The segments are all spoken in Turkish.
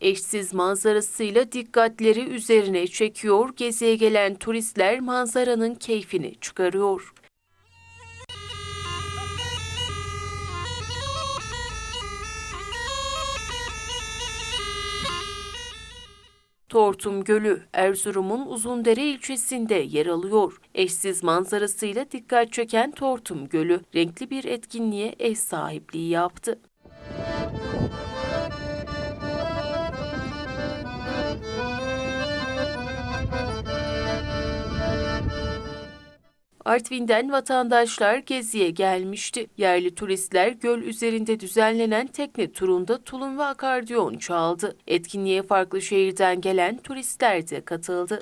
Eşsiz manzarasıyla dikkatleri üzerine çekiyor, geziye gelen turistler manzaranın keyfini çıkarıyor. Tortum Gölü, Erzurum'un Uzundere ilçesinde yer alıyor. Eşsiz manzarasıyla dikkat çeken Tortum Gölü, renkli bir etkinliğe ev sahipliği yaptı. Artvin'den vatandaşlar geziye gelmişti. Yerli turistler göl üzerinde düzenlenen tekne turunda tulum ve akordeon çaldı. Etkinliğe farklı şehirden gelen turistler de katıldı.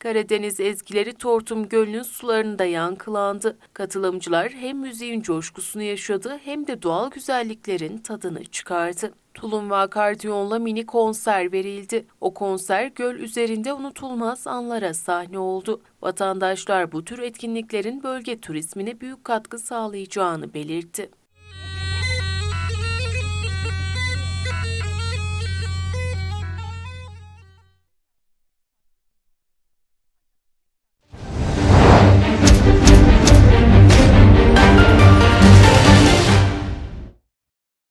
Karadeniz ezgileri Tortum Gölü'nün sularında yankılandı. Katılımcılar hem müziğin coşkusunu yaşadı hem de doğal güzelliklerin tadını çıkardı. Tulum ve akardiyonla mini konser verildi. O konser göl üzerinde unutulmaz anlara sahne oldu. Vatandaşlar bu tür etkinliklerin bölge turizmine büyük katkı sağlayacağını belirtti.